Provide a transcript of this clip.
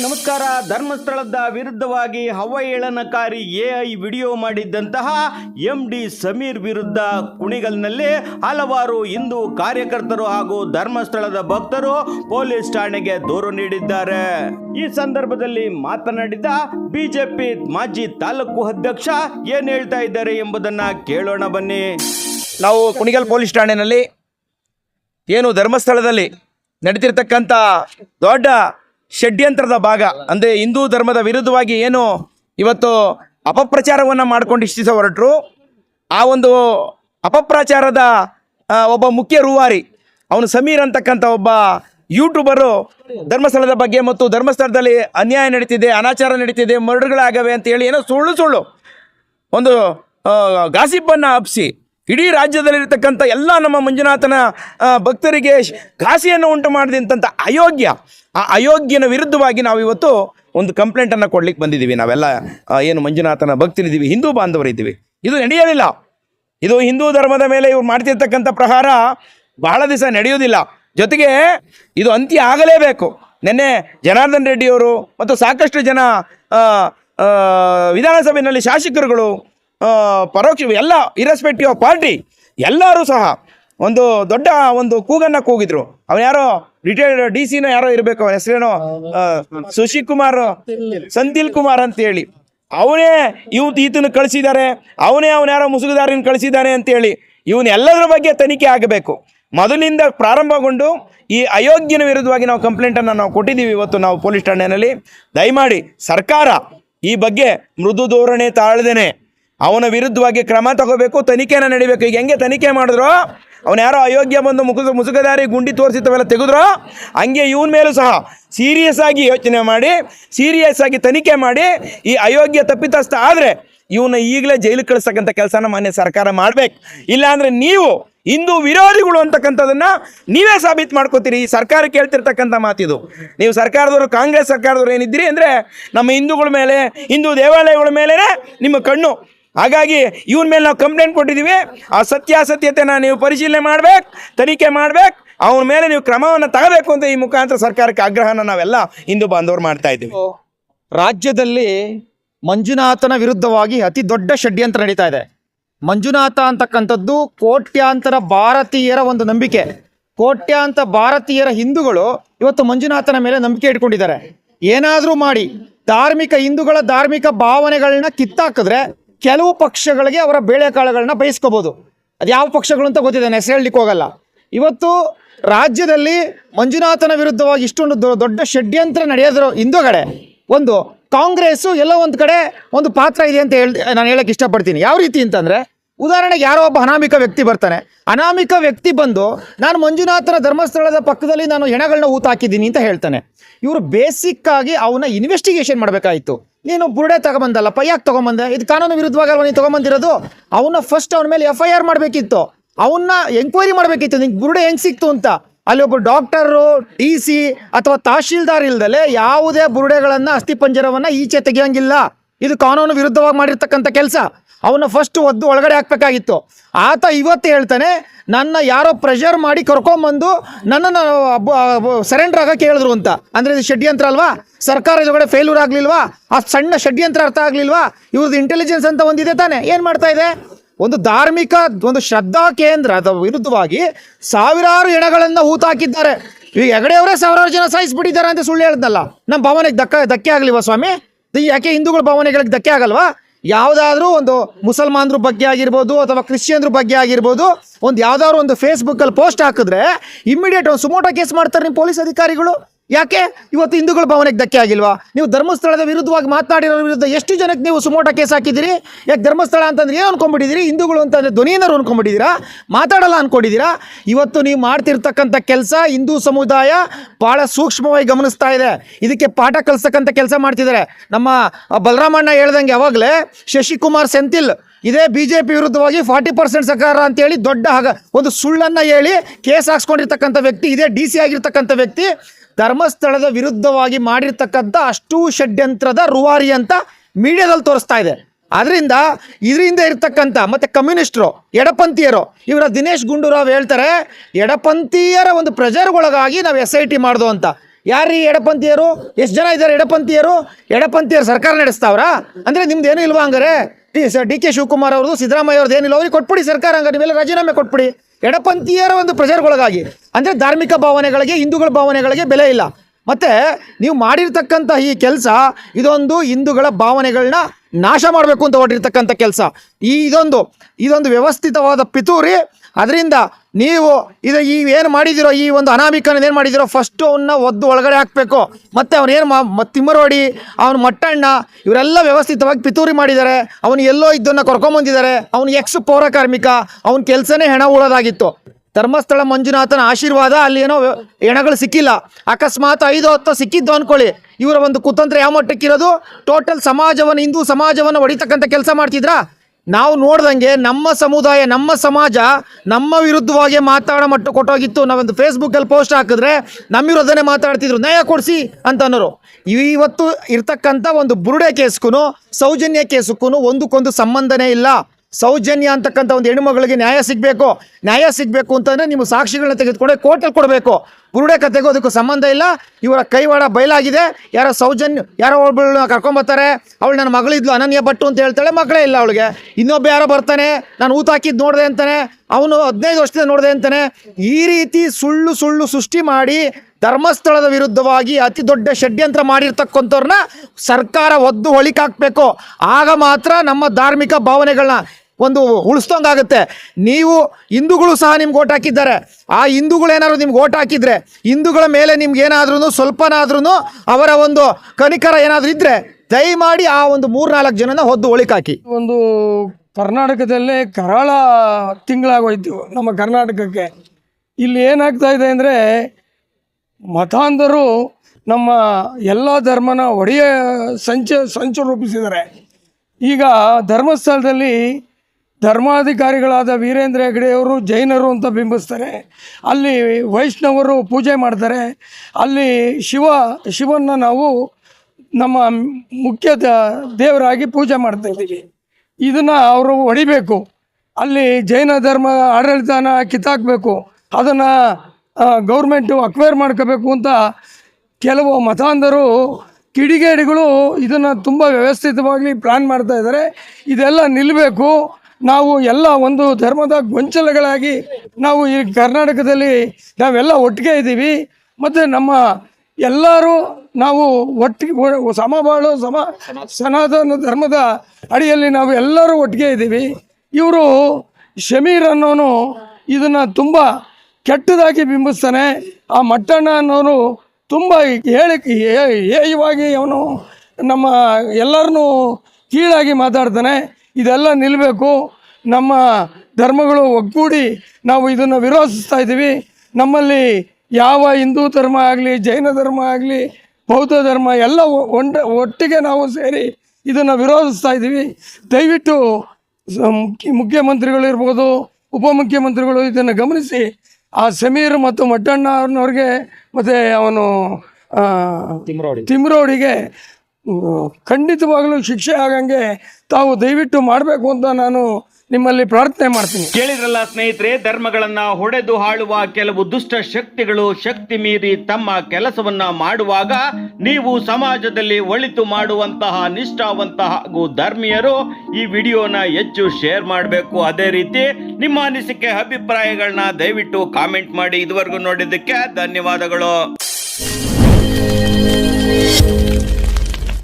ನಮಸ್ಕಾರ. ಧರ್ಮಸ್ಥಳದ ವಿರುದ್ಧವಾಗಿ ಹವಹೇಳನಕಾರಿ ಎಐ ವಿಡಿಯೋ ಮಾಡಿದ್ದಂತಹ ಎಂ ಡಿ ಸಮೀರ್ ವಿರುದ್ಧ ಕುಣಿಗಲ್ನಲ್ಲಿ ಹಲವಾರು ಹಿಂದೂ ಕಾರ್ಯಕರ್ತರು ಹಾಗೂ ಧರ್ಮಸ್ಥಳದ ಭಕ್ತರು ಪೊಲೀಸ್ ಠಾಣೆಗೆ ದೂರು ನೀಡಿದ್ದಾರೆ. ಈ ಸಂದರ್ಭದಲ್ಲಿ ಮಾತನಾಡಿದ ಬಿಜೆಪಿ ಮಾಜಿ ತಾಲೂಕು ಅಧ್ಯಕ್ಷ ಏನ್ ಹೇಳ್ತಾ ಇದ್ದಾರೆ ಎಂಬುದನ್ನ ಕೇಳೋಣ ಬನ್ನಿ. ನಾವು ಕುಣಿಗಲ್ ಪೊಲೀಸ್ ಠಾಣೆಯಲ್ಲಿ ಏನು ಧರ್ಮಸ್ಥಳದಲ್ಲಿ ನಡೀತಿರ್ತಕ್ಕಂಥ ದೊಡ್ಡ ಷಡ್ಯಂತ್ರದ ಭಾಗ. ಅಂದರೆ ಹಿಂದೂ ಧರ್ಮದ ವಿರುದ್ಧವಾಗಿ ಏನು ಇವತ್ತು ಅಪಪ್ರಚಾರವನ್ನು ಮಾಡ್ಕೊಂಡು ಇಷ್ಟಿಸ ಹೊರಟರು. ಆ ಒಂದು ಅಪಪ್ರಚಾರದ ಒಬ್ಬ ಮುಖ್ಯ ರೂವಾರಿ, ಅವನು ಸಮೀರ್ ಅಂತಕ್ಕಂಥ ಒಬ್ಬ ಯೂಟ್ಯೂಬರು ಧರ್ಮಸ್ಥಳದ ಬಗ್ಗೆ ಮತ್ತು ಧರ್ಮಸ್ಥಳದಲ್ಲಿ ಅನ್ಯಾಯ ನಡೀತಿದೆ, ಅನಾಚಾರ ನಡೀತಿದೆ ಅಂತ ಹೇಳಿ ಏನೋ ಸುಳ್ಳು ಸುಳ್ಳು ಒಂದು ಗಾಸಿಪ್ಪನ್ನು ಹಬ್ಬಿಸಿ ಇಡೀ ರಾಜ್ಯದಲ್ಲಿರ್ತಕ್ಕಂಥ ಎಲ್ಲ ನಮ್ಮ ಮಂಜುನಾಥನ ಭಕ್ತರಿಗೆ ಘಾಸಿಯನ್ನು ಉಂಟು ಮಾಡಿದಂಥ ಅಯೋಗ್ಯ, ಆ ಅಯೋಗ್ಯನ ವಿರುದ್ಧವಾಗಿ ನಾವು ಇವತ್ತು ಒಂದು ಕಂಪ್ಲೇಂಟನ್ನು ಕೊಡ್ಲಿಕ್ಕೆ ಬಂದಿದ್ದೀವಿ. ನಾವೆಲ್ಲ ಏನು ಮಂಜುನಾಥನ ಭಕ್ತರಿದ್ದೀವಿ ಹಿಂದೂ ಬಾಂಧವರಿದ್ದೀವಿ ಇದು ನಡೆಯೋದಿಲ್ಲ ಇದು ಹಿಂದೂ ಧರ್ಮದ ಮೇಲೆ ಇವ್ರು ಮಾಡ್ತಿರ್ತಕ್ಕಂಥ ಪ್ರಹಾರ ಬಹಳ ದಿವಸ ನಡೆಯೋದಿಲ್ಲ ಜೊತೆಗೆ ಇದು ಅಂತ್ಯ ಆಗಲೇಬೇಕು. ನಿನ್ನೆ ಜನಾರ್ದನ್ ರೆಡ್ಡಿಯವರು ಮತ್ತು ಸಾಕಷ್ಟು ಜನ ವಿಧಾನಸಭೆಯಲ್ಲಿ ಶಾಸಕರುಗಳು ಪರೋಕ್ಷ ಎಲ್ಲ ಇರೆಸ್ಪೆಕ್ಟಿವ್ ಆಫ್ ಪಾರ್ಟಿ ಎಲ್ಲರೂ ಸಹ ಒಂದು ದೊಡ್ಡ ಒಂದು ಕೂಗನ್ನ ಕೂಗಿದ್ರು. ಅವನು ಯಾರೋ ರಿಟೈರ್ಡ್ ಡಿ ಸಿನ ಯಾರೋ ಇರಬೇಕು, ಅವನ ಹೆಸರೇನೋ ಸುಶೀಲ್ ಕುಮಾರ್ ಸಂತಿಲ್ ಕುಮಾರ್ ಅಂತ ಹೇಳಿ. ಅವನೇ ಇವತ್ತು ಈತನ ಕಳಿಸಿದ್ದಾರೆ, ಅವನೇ ಅವನ ಯಾರೋ ಮುಸುಗುದಾರಿನ ಕಳಿಸಿದ್ದಾನೆ ಅಂತೇಳಿ ಇವನ್ ಎಲ್ಲದರ ಬಗ್ಗೆ ತನಿಖೆ ಆಗಬೇಕು. ಮೊದಲಿಂದ ಪ್ರಾರಂಭಗೊಂಡು ಈ ಅಯೋಗ್ಯನ ವಿರುದ್ಧವಾಗಿ ನಾವು ಕಂಪ್ಲೇಂಟನ್ನು ನಾವು ಕೊಟ್ಟಿದ್ದೀವಿ ಇವತ್ತು ನಾವು ಪೊಲೀಸ್ ಠಾಣೆಯಲ್ಲಿ. ದಯಮಾಡಿ ಸರ್ಕಾರ ಈ ಬಗ್ಗೆ ಮೃದು ಧೋರಣೆ ತಾಳ್ದೇನೆ. ಅವನ ವಿರುದ್ಧವಾಗಿ ಕ್ರಮ ತಗೋಬೇಕು, ತನಿಖೆನ ನಡಿಬೇಕು. ಈಗ ಹೆಂಗೆ ತನಿಖೆ ಮಾಡಿದ್ರು, ಅವನು ಯಾರೋ ಅಯೋಗ್ಯ ಬಂದು ಮುಖ ಮುಸುಗದಾರಿ ಗುಂಡಿ ತೋರಿಸಿದ್ದವೆಲ್ಲ ತೆಗೆದ್ರು, ಹಂಗೆ ಇವನ ಮೇಲೂ ಸಹ ಸೀರಿಯಸ್ ಆಗಿ ಯೋಚನೆ ಮಾಡಿ ಸೀರಿಯಸ್ ಆಗಿ ತನಿಖೆ ಮಾಡಿ, ಈ ಅಯೋಗ್ಯ ತಪ್ಪಿತಸ್ಥ ಆದರೆ ಇವನ್ನ ಈಗಲೇ ಜೈಲಿಗೆ ಕಳಿಸ್ತಕ್ಕಂಥ ಕೆಲಸನ ಮಾನ್ಯ ಸರ್ಕಾರ ಮಾಡಬೇಕು. ಇಲ್ಲಾಂದರೆ ನೀವು ಹಿಂದೂ ವಿರೋಧಿಗಳು ಅಂತಕ್ಕಂಥದ್ದನ್ನು ನೀವೇ ಸಾಬೀತು ಮಾಡ್ಕೋತೀರಿ. ಈ ಸರ್ಕಾರ ಕೇಳ್ತಿರ್ತಕ್ಕಂಥ ಮಾತಿದು. ನೀವು ಸರ್ಕಾರದವರು, ಕಾಂಗ್ರೆಸ್ ಸರ್ಕಾರದವರು ಏನಿದ್ದೀರಿ ಅಂದರೆ ನಮ್ಮ ಹಿಂದೂಗಳ ಮೇಲೆ, ಹಿಂದೂ ದೇವಾಲಯಗಳ ಮೇಲೇ ನಿಮ್ಮ ಕಣ್ಣು ಹಾಗಾಗಿ ಇವನ ಮೇಲೆ ನಾವು ಕಂಪ್ಲೇಂಟ್ ಕೊಟ್ಟಿದ್ದೀವಿ. ಆ ಸತ್ಯಾಸತ್ಯತೆನ ನೀವು ಪರಿಶೀಲನೆ ಮಾಡ್ಬೇಕು, ತನಿಖೆ ಮಾಡ್ಬೇಕು, ಅವನ ಮೇಲೆ ನೀವು ಕ್ರಮವನ್ನು ತಗಬೇಕು ಅಂತ ಈ ಮುಖಾಂತರ ಸರ್ಕಾರಕ್ಕೆ ಆಗ್ರಹನ ನಾವೆಲ್ಲ ಹಿಂದೂ ಬಾಂಧವರು ಮಾಡ್ತಾ ಇದ್ದೀವಿ. ರಾಜ್ಯದಲ್ಲಿ ಮಂಜುನಾಥನ ವಿರುದ್ಧವಾಗಿ ಅತಿ ದೊಡ್ಡ ಷಡ್ಯಂತ್ರ ನಡೀತಾ ಇದೆ. ಮಂಜುನಾಥ ಅಂತಕ್ಕಂಥದ್ದು ಕೋಟ್ಯಾಂತರ ಭಾರತೀಯರ ಒಂದು ನಂಬಿಕೆ. ಕೋಟ್ಯಾಂತ ಭಾರತೀಯರ ಹಿಂದೂಗಳು ಇವತ್ತು ಮಂಜುನಾಥನ ಮೇಲೆ ನಂಬಿಕೆ ಇಟ್ಕೊಂಡಿದ್ದಾರೆ. ಏನಾದರೂ ಮಾಡಿ, ಧಾರ್ಮಿಕ ಹಿಂದೂಗಳ ಧಾರ್ಮಿಕ ಭಾವನೆಗಳನ್ನ ಕಿತ್ತಾಕಿದ್ರೆ ಕೆಲವು ಪಕ್ಷಗಳಿಗೆ ಅವರ ಬೇಳೆಕಾಳುಗಳನ್ನ ಬಯಸ್ಕೋಬೋದು. ಅದು ಯಾವ ಪಕ್ಷಗಳು ಅಂತ ಗೊತ್ತಿದೆ ಹೆಸರು ಹೇಳಲಿಕ್ಕೆ ಹೋಗಲ್ಲ. ಇವತ್ತು ರಾಜ್ಯದಲ್ಲಿ ಮಂಜುನಾಥನ ವಿರುದ್ಧವಾಗಿ ಇಷ್ಟೊಂದು ದೊಡ್ಡ ಷಡ್ಯಂತ್ರ ನಡೆಯೋದ್ರ ಹಿಂದುಗಡೆ ಒಂದು, ಕಾಂಗ್ರೆಸ್ಸು ಎಲ್ಲೋ ಒಂದು ಕಡೆ ಒಂದು ಪಾತ್ರ ಇದೆ ಅಂತ ಹೇಳಿ, ನಾನು ಹೇಳಕ್ಕೆ ಇಷ್ಟಪಡ್ತೀನಿ. ಯಾವ ರೀತಿ ಅಂತಂದರೆ, ಉದಾಹರಣೆಗೆ ಯಾರೋ ಒಬ್ಬ ಅನಾಮಿಕ ವ್ಯಕ್ತಿ ಬರ್ತಾನೆ. ಅನಾಮಿಕ ವ್ಯಕ್ತಿ ಬಂದು, ನಾನು ಮಂಜುನಾಥನ ಧರ್ಮಸ್ಥಳದ ಪಕ್ಕದಲ್ಲಿ ನಾನು ಹೆಣಗಳನ್ನ ಊತ ಹಾಕಿದ್ದೀನಿ ಅಂತ ಹೇಳ್ತಾನೆ. ಇವರು ಬೇಸಿಕ್ಕಾಗಿ ಅವನ್ನ ಇನ್ವೆಸ್ಟಿಗೇಷನ್ ಮಾಡಬೇಕಾಯಿತು. ನೀನು ಬುರುಡೆ ತಗೊಂಬಂದಲ್ಲಪ್ಪ, ಯಾಕೆ ತಗೊಂಬಂದೆ? ಇದು ಕಾನೂನು ವಿರುದ್ಧವಾಗಲ್ವ ನೀನು ತಗೊಂಬಂದಿರೋದು? ಅವನ್ನ ಫಸ್ಟ್ ಅವನ ಮೇಲೆ ಎಫ್ ಐ ಆರ್ ಮಾಡಬೇಕಿತ್ತು. ಅವನ್ನ ಎಂಕ್ವೈರಿ ಮಾಡಬೇಕಿತ್ತು. ನಿಂಗೆ ಬುರುಡೆ ಹೆಂಗೆ ಸಿಕ್ತು ಅಂತ? ಅಲ್ಲಿ ಒಬ್ಬ ಡಾಕ್ಟರು ಡಿ ಸಿ ಅಥವಾ ತಹಶೀಲ್ದಾರ್ ಇಲ್ದಲೆ ಯಾವುದೇ ಬುರುಡೆಗಳನ್ನು ಅಸ್ಥಿಪಂಜರವನ್ನು ಈಚೆ ತೆಗಿಯಂಗಿಲ್ಲ. ಇದು ಕಾನೂನು ವಿರುದ್ಧವಾಗಿ ಮಾಡಿರ್ತಕ್ಕಂಥ ಕೆಲಸ. ಅವನ್ನ ಫಸ್ಟ್ ಒದ್ದು ಒಳಗಡೆ ಹಾಕ್ಬೇಕಾಗಿತ್ತು. ಆತ ಇವತ್ತು ಹೇಳ್ತಾನೆ, ನನ್ನ ಯಾರೋ ಪ್ರೆಷರ್ ಮಾಡಿ ಕರ್ಕೊಂಬಂದು ನನ್ನನ್ನು ಸರೆಂಡರ್ ಆಗಕ್ಕೆ ಕೇಳಿದ್ರು ಅಂತ. ಅಂದರೆ ಇದು ಷಡ್ಯಂತ್ರ ಅಲ್ವಾ? ಸರ್ಕಾರ ಇದೊಳಗಡೆ ಫೇಲ್ಯೂರ್ ಆಗಲಿಲ್ವಾ? ಆ ಸಣ್ಣ ಷಡ್ಯಂತ್ರ ಅರ್ಥ ಆಗಲಿಲ್ವಾ? ಇವ್ರದ್ದು ಇಂಟೆಲಿಜೆನ್ಸ್ ಅಂತ ಒಂದಿದೆ ತಾನೆ. ಏನು ಮಾಡ್ತಾ ಇದೆ? ಒಂದು ಧಾರ್ಮಿಕ, ಒಂದು ಶ್ರದ್ಧಾ ಕೇಂದ್ರದ ವಿರುದ್ಧವಾಗಿ ಸಾವಿರಾರು ಎಣಗಳನ್ನು ಹೂತಾಕಿದ್ದಾರೆ. ಈಗ ಹೆಗಡೆಯವರೇ ಸಾವಿರಾರು ಜನ ಸಾಯಿಸ್ಬಿಟ್ಟಿದ್ದಾರೆ ಅಂತ ಸುಳ್ಳು ಹೇಳಿದ್ನಲ್ಲ. ನಮ್ಮ ಭಾವನೆಗೆ ಧಕ್ಕ, ಧಕ್ಕೆ ಆಗಲಿವಾ ಸ್ವಾಮಿ? ಯಾಕೆ ಹಿಂದೂಗಳ ಭಾವನೆಗಳಿಗೆ ಧಕ್ಕೆ ಆಗಲ್ವಾ? ಯಾವುದಾದ್ರೂ ಒಂದು ಮುಸಲ್ಮಾನರ ಬಗ್ಗೆ ಆಗಿರ್ಬೋದು ಅಥವಾ ಕ್ರಿಶ್ಚಿಯನ್ರ ಬಗ್ಗೆ ಆಗಿರ್ಬೋದು ಒಂದು ಯಾವ್ದಾದ್ರು ಒಂದು ಫೇಸ್ಬುಕ್ಕಲ್ಲಿ ಪೋಸ್ಟ್ ಹಾಕಿದ್ರೆ ಇಮ್ಮಿಡಿಯೇಟ್ ಒಂದು ಸುಮೋಟೋ ಕೇಸ್ ಮಾಡ್ತಾರೆ ನಿಮ್ಮ ಪೊಲೀಸ್ ಅಧಿಕಾರಿಗಳು. ಯಾಕೆ? ಇವತ್ತು ಹಿಂದೂಗಳ ಭಾವನೆಗೆ ಧಕ್ಕೆ ಆಗಿಲ್ವಾ? ನೀವು ಧರ್ಮಸ್ಥಳದ ವಿರುದ್ಧವಾಗಿ ಮಾತನಾಡಿರೋ ವಿರುದ್ಧ ಎಷ್ಟು ಜನಕ್ಕೆ ನೀವು ಸುಮೋಟ ಕೇಸ್ ಹಾಕಿದ್ದೀರಿ? ಯಾಕೆ ಧರ್ಮಸ್ಥಳ ಅಂತಂದ್ರೆ ಏನು ಅನ್ಕೊಂಡ್ಬಿಟ್ಟಿದ್ದೀರಿ? ಹಿಂದೂಗಳು ಅಂತಂದರೆ ಧ್ವನಿಯನ್ನು ಅನ್ಕೊಂಡ್ಬಿಟ್ಟಿದ್ದೀರಾ? ಮಾತಾಡಲ್ಲ ಅನ್ಕೊಂಡಿದ್ದೀರಾ? ಇವತ್ತು ನೀವು ಮಾಡ್ತಿರ್ತಕ್ಕಂಥ ಕೆಲಸ ಹಿಂದೂ ಸಮುದಾಯ ಭಾಳ ಸೂಕ್ಷ್ಮವಾಗಿ ಗಮನಿಸ್ತಾ ಇದೆ. ಇದಕ್ಕೆ ಪಾಠ ಕಲಿಸ್ತಕ್ಕಂಥ ಕೆಲಸ ಮಾಡ್ತಿದ್ದಾರೆ. ನಮ್ಮ ಬಲರಾಮಣ್ಣ ಹೇಳ್ದಂಗೆ ಯಾವಾಗಲೇ ಶಶಿಕುಮಾರ್ ಸೆಂಥಿಲ್ ಇದೇ ಬಿ ಜೆ ಪಿ ವಿರುದ್ಧವಾಗಿ ಫಾರ್ಟಿ ಪರ್ಸೆಂಟ್ ಸರ್ಕಾರ ಅಂತೇಳಿ ದೊಡ್ಡ ಹಾಗ, ಒಂದು ಸುಳ್ಳನ್ನು ಹೇಳಿ ಕೇಸ್ ಹಾಕ್ಸ್ಕೊಂಡಿರ್ತಕ್ಕಂಥ ವ್ಯಕ್ತಿ, ಇದೇ ಡಿ ಸಿ ಆಗಿರ್ತಕ್ಕಂಥ ವ್ಯಕ್ತಿ ಧರ್ಮಸ್ಥಳದ ವಿರುದ್ಧವಾಗಿ ಮಾಡಿರ್ತಕ್ಕಂಥ ಅಷ್ಟೂ ಷಡ್ಯಂತ್ರದ ರುವಾರಿ ಅಂತ ಮೀಡಿಯಾದಲ್ಲಿ ತೋರಿಸ್ತಾ ಇದೆ. ಅದರಿಂದ ಇದರಿಂದ ಇರ್ತಕ್ಕಂಥ ಮತ್ತು ಕಮ್ಯುನಿಸ್ಟರು, ಎಡಪಂಥೀಯರು, ಇವರ ದಿನೇಶ್ ಗುಂಡೂರಾವ್ ಹೇಳ್ತಾರೆ, ಎಡಪಂಥೀಯರ ಒಂದು ಪ್ರೆಜರ್ಗೊಳಗಾಗಿ ನಾವು ಎಸ್ ಐ ಟಿ ಮಾಡ್ದು ಅಂತ. ಯಾರೀ ಎಡಪಂಥೀಯರು? ಎಷ್ಟು ಜನ ಇದ್ದಾರೆ ಎಡಪಂಥೀಯರು? ಎಡಪಂಥೀಯರು ಸರ್ಕಾರ ನಡೆಸ್ತಾವ್ರಾ? ಅಂದರೆ ನಿಮ್ದು ಏನೂ ಇಲ್ವಾ ಹಂಗಾರೆ? ಡಿ ಕೆ ಶಿವಕುಮಾರ್ ಅವ್ರದ್ದು, ಸಿದ್ದರಾಮಯ್ಯ ಅವ್ರದ್ದು ಏನಿಲ್ಲ ಅವ್ರಿಗೆ ಕೊಟ್ಬಿಡಿ ಸರ್ಕಾರ ಹಂಗಾರೆ, ನೀವೆಲ್ಲ ರಾಜೀನಾಮೆ ಕೊಟ್ಬಿಡಿ. ಎಡಪಂಥೀಯರ ಒಂದು ಪ್ರೆಷರ್ಗೊಳಗಾಗಿ ಅಂದರೆ ಧಾರ್ಮಿಕ ಭಾವನೆಗಳಿಗೆ, ಹಿಂದೂಗಳ ಭಾವನೆಗಳಿಗೆ ಬೆಲೆ ಇಲ್ಲ. ಮತ್ತು ನೀವು ಮಾಡಿರ್ತಕ್ಕಂಥ ಈ ಕೆಲಸ, ಇದೊಂದು ಹಿಂದೂಗಳ ಭಾವನೆಗಳನ್ನ ನಾಶ ಮಾಡಬೇಕು ಅಂತ ಹೊರಟಿರ್ತಕ್ಕಂಥ ಕೆಲಸ. ಈ ಇದೊಂದು ಇದೊಂದು ವ್ಯವಸ್ಥಿತವಾದ ಪಿತೂರಿ. ಅದರಿಂದ ನೀವು ಇದು ಈ ಏನು ಮಾಡಿದಿರೋ, ಈ ಒಂದು ಅನಾಮಿಕನ ಏನು ಮಾಡಿದಿರೋ ಫಸ್ಟು ಅವನ್ನ ಒದ್ದು ಒಳಗಡೆ ಹಾಕಬೇಕು. ಮತ್ತು ಅವನೇನು ಮಾ ತಿಮ್ಮರೋಡಿ ಅವನ ಮಟ್ಟಣ್ಣ, ಇವರೆಲ್ಲ ವ್ಯವಸ್ಥಿತವಾಗಿ ಪಿತೂರಿ ಮಾಡಿದ್ದಾರೆ. ಅವನು ಎಲ್ಲೋ ಇದ್ದನ್ನು ಕರ್ಕೊಂಬಂದಿದ್ದಾರೆ. ಅವನು ಎಕ್ಸ್ ಪೌರ ಕಾರ್ಮಿಕ, ಅವನ ಕೆಲಸನೇ ಹೆಣ ಉಳೋದಾಗಿತ್ತು ಧರ್ಮಸ್ಥಳ ಮಂಜುನಾಥನ ಆಶೀರ್ವಾದ ಅಲ್ಲಿ ಏನೋ ಹೆಣಗಳು ಸಿಕ್ಕಿಲ್ಲ. ಅಕಸ್ಮಾತ್ ಐದು ಹತ್ತು ಸಿಕ್ಕಿದ್ದು ಅನ್ಕೊಳ್ಳಿ. ಇವರ ಒಂದು ಕುತಂತ್ರ ಯಾವ ಮಟ್ಟಕ್ಕಿರೋದು? ಟೋಟಲ್ ಸಮಾಜವನ್ನು, ಹಿಂದೂ ಸಮಾಜವನ್ನು ಹೊಡಿತಕ್ಕಂಥ ಕೆಲಸ ಮಾಡ್ತಿದ್ರಾ? ನಾವು ನೋಡ್ದಂಗೆ ನಮ್ಮ ಸಮುದಾಯ, ನಮ್ಮ ಸಮಾಜ ನಮ್ಮ ವಿರುದ್ಧವಾಗಿ ಮಾತಾಡೋ ಮಟ್ಟ ಕೊಟ್ಟೋಗಿತ್ತು. ನಾವೊಂದು ಫೇಸ್ಬುಕ್ಕಲ್ಲಿ ಪೋಸ್ಟ್ ಹಾಕಿದ್ರೆ ನಮ್ಮ ವಿರುದ್ಧನೇ ಮಾತಾಡ್ತಿದ್ರು. ನ್ಯಾಯ ಕೊಡಿಸಿ ಅಂತ ಅನ್ನೋರು. ಇವತ್ತು ಇರ್ತಕ್ಕಂಥ ಒಂದು ಬುರುಡೆ ಕೇಸ್ಗೂ ಸೌಜನ್ಯ ಕೇಸಕ್ಕೂ ಒಂದಕ್ಕೊಂದು ಸಂಬಂಧನೇ ಇಲ್ಲ. ಸೌಜನ್ಯ ಅಂತಕ್ಕಂಥ ಒಂದು ಹೆಣ್ಣುಮಗಳಿಗೆ ನ್ಯಾಯ ಸಿಗಬೇಕು. ನ್ಯಾಯ ಸಿಗಬೇಕು ಅಂತಂದರೆ ನಿಮ್ಮ ಸಾಕ್ಷಿಗಳನ್ನ ತೆಗೆದುಕೊಂಡೆ ಕೋರ್ಟಲ್ಲಿ ಕೊಡಬೇಕು. ಬುರುಡೆ ಕತೆಗೂ ಅದಕ್ಕೂ ಸಂಬಂಧ ಇಲ್ಲ. ಇವರ ಕೈವಾಡ ಬಯಲಾಗಿದೆ. ಯಾರೋ ಸೌಜನ್ಯ, ಯಾರೋ ಒಬ್ಬಳನ್ನ ಕರ್ಕೊಂಬರ್ತಾರೆ ಅವಳು ನನ್ನ ಮಗಳಿದ್ಲು, ಅನನ್ಯ ಭಟ್ಟು ಅಂತ ಹೇಳ್ತಾಳೆ, ಮಗಳೇ ಇಲ್ಲ ಅವಳಿಗೆ. ಇನ್ನೊಬ್ಬ ಯಾರೋ ಬರ್ತಾನೆ, ನಾನು ಊತ ಹಾಕಿದ್ದು ನೋಡಿದೆ ಅಂತಾನೆ, ಅವನು ಹದಿನೈದು ವರ್ಷದಿಂದ ನೋಡಿದೆ ಅಂತಾನೆ. ಈ ರೀತಿ ಸುಳ್ಳು ಸುಳ್ಳು ಸೃಷ್ಟಿ ಮಾಡಿ ಧರ್ಮಸ್ಥಳದ ವಿರುದ್ಧವಾಗಿ ಅತಿ ದೊಡ್ಡ ಷಡ್ಯಂತ್ರ ಮಾಡಿರ್ತಕ್ಕಂಥವ್ರನ್ನ ಸರ್ಕಾರ ಒದ್ದು ಹೊಳಿಕಾಕ್ಬೇಕು. ಆಗ ಮಾತ್ರ ನಮ್ಮ ಧಾರ್ಮಿಕ ಭಾವನೆಗಳನ್ನ ಒಂದು ಉಳಿಸ್ದಂಗಾಗುತ್ತೆ ನೀವು ಹಿಂದೂಗಳು ಸಹ ನಿಮ್ಗೆ ಓಟ್ ಹಾಕಿದ್ದಾರೆ. ಆ ಹಿಂದೂಗಳು ಏನಾದ್ರು ನಿಮ್ಗೆ ಓಟ್ ಹಾಕಿದ್ರೆ, ಹಿಂದೂಗಳ ಮೇಲೆ ನಿಮ್ಗೆ ಏನಾದ್ರೂ ಸ್ವಲ್ಪನಾದ್ರೂ ಅವರ ಒಂದು ಕನಿಕರ ಏನಾದರೂ ಇದ್ದರೆ ದಯಮಾಡಿ ಆ ಒಂದು ಮೂರ್ನಾಲ್ಕು ಜನನ ಹೊದ್ದು ಒಳಿಕಾಕಿ. ಒಂದು ಕರ್ನಾಟಕದಲ್ಲೇ ಕರಾಳ ತಿಂಗಳಾಗೋಯ್ತು ನಮ್ಮ ಕರ್ನಾಟಕಕ್ಕೆ. ಇಲ್ಲಿ ಏನಾಗ್ತಾ ಇದೆ ಅಂದರೆ, ಮತಾಂಧರು ನಮ್ಮ ಎಲ್ಲ ಧರ್ಮನ ಒಡೆಯ ಸಂಚ, ಸಂಚು ರೂಪಿಸಿದ್ದಾರೆ. ಈಗ ಧರ್ಮಸ್ಥಳದಲ್ಲಿ ಧರ್ಮಾಧಿಕಾರಿಗಳಾದ ವೀರೇಂದ್ರ ಹೆಗಡೆಯವರು ಜೈನರು ಅಂತ ಬಿಂಬಿಸ್ತಾರೆ. ಅಲ್ಲಿ ವೈಷ್ಣವರು ಪೂಜೆ ಮಾಡ್ತಾರೆ. ಅಲ್ಲಿ ಶಿವ ಶಿವನ ನಾವು ನಮ್ಮ ಮುಖ್ಯ ದೇವರಾಗಿ ಪೂಜೆ ಮಾಡ್ತಾ ಇದ್ದೀವಿ. ಇದನ್ನು ಅವರು ಹೊಡಿಬೇಕು. ಅಲ್ಲಿ ಜೈನ ಧರ್ಮ ಆಡಳಿತನ ಕಿತ್ತಾಕಬೇಕು. ಅದನ್ನು ಗೌರ್ಮೆಂಟು ಅಕ್ವೈರ್ ಮಾಡ್ಕೋಬೇಕು ಅಂತ ಕೆಲವು ಮತಾಂಧರು, ಕಿಡಿಗೇಡಿಗಳು ಇದನ್ನು ತುಂಬ ವ್ಯವಸ್ಥಿತವಾಗಿ ಪ್ಲ್ಯಾನ್ ಮಾಡ್ತಾ ಇದ್ದಾರೆ. ಇದೆಲ್ಲ ನಿಲ್ಲಬೇಕು ನಾವು ಎಲ್ಲ ಒಂದು ಧರ್ಮದ ಗೊಂಚಲಗಳಾಗಿ ನಾವು ಈ ಕರ್ನಾಟಕದಲ್ಲಿ ನಾವೆಲ್ಲ ಒಟ್ಟಿಗೆ ಇದ್ದೀವಿ. ಮತ್ತು ನಮ್ಮ ಎಲ್ಲರೂ ನಾವು ಒಟ್ಟಿಗೆ ಸಮಬಾಳು ಸಮ ಸನಾತನ ಧರ್ಮದ ಅಡಿಯಲ್ಲಿ ನಾವು ಎಲ್ಲರೂ ಒಟ್ಟಿಗೆ ಇದ್ದೀವಿ. ಇವರು ಶಮೀರ್ ಅನ್ನೋನು ಇದನ್ನು ತುಂಬ ಕೆಟ್ಟದಾಗಿ ಬಿಂಬಿಸ್ತಾನೆ. ಆ ಮಟ್ಟಣ್ಣ ಅನ್ನೋನು ತುಂಬ ಹೇಳಿ ಹೇಯವಾಗಿ ಅವನು ನಮ್ಮ ಎಲ್ಲರನ್ನೂ ಕೀಳಾಗಿ ಮಾತಾಡ್ತಾನೆ. ಇದೆಲ್ಲ ನಿಲ್ಲಬೇಕು ನಮ್ಮ ಧರ್ಮಗಳು ಒಗ್ಗೂಡಿ ನಾವು ಇದನ್ನು ವಿರೋಧಿಸ್ತಾ ಇದ್ದೀವಿ. ನಮ್ಮಲ್ಲಿ ಯಾವ ಹಿಂದೂ ಧರ್ಮ ಆಗಲಿ ಜೈನ ಧರ್ಮ ಆಗಲಿ ಬೌದ್ಧ ಧರ್ಮ ಎಲ್ಲ ಒಂಡ ಒಟ್ಟಿಗೆ ನಾವು ಸೇರಿ ಇದನ್ನು ವಿರೋಧಿಸ್ತಾ ಇದ್ದೀವಿ. ದಯವಿಟ್ಟು ಮುಖ್ಯ ಮುಖ್ಯಮಂತ್ರಿಗಳಿರ್ಬೋದು ಉಪಮುಖ್ಯಮಂತ್ರಿಗಳು ಇದನ್ನು ಗಮನಿಸಿ. ಆ ಸಮೀರ್ ಮತ್ತು ಮಟ್ಟಣ್ಣ ಅವ್ರನ್ನವ್ರಿಗೆ ಮತ್ತು ಅವನು ತಿಮ್ರೋಡಿ ತಿಮ್ರೋಡಿಗೆ ಖಂಡಿತವಾಗಲೂ ಶಿಕ್ಷೆ ಆಗಂಗೆ ತಾವು ದಯವಿಟ್ಟು ಮಾಡಬೇಕು ಅಂತ ನಾನು ನಿಮ್ಮಲ್ಲಿ ಪ್ರಾರ್ಥನೆ ಮಾಡ್ತೀನಿ. ಕೇಳಿದ್ರಲ್ಲ ಸ್ನೇಹಿತರೆ, ಧರ್ಮಗಳನ್ನ ಹೊಡೆದು ಹಾಳುವ ಕೆಲವು ದುಷ್ಟ ಶಕ್ತಿಗಳು ಶಕ್ತಿ ಮೀರಿ ತಮ್ಮ ಕೆಲಸವನ್ನ ಮಾಡುವಾಗ ನೀವು ಸಮಾಜದಲ್ಲಿ ಒಳಿತು ಮಾಡುವಂತಹ ನಿಷ್ಠಾವಂತ ಹಾಗೂ ಧರ್ಮೀಯರು ಈ ವಿಡಿಯೋನ ಹೆಚ್ಚು ಶೇರ್ ಮಾಡಬೇಕು. ಅದೇ ರೀತಿ ನಿಮ್ಮ ಅನಿಸಿಕೆ, ಅಭಿಪ್ರಾಯಗಳನ್ನ ದಯವಿಟ್ಟು ಕಾಮೆಂಟ್ ಮಾಡಿ ಇದುವರೆಗೂ ನೋಡಿದ್ದಕ್ಕೆ ಧನ್ಯವಾದಗಳು.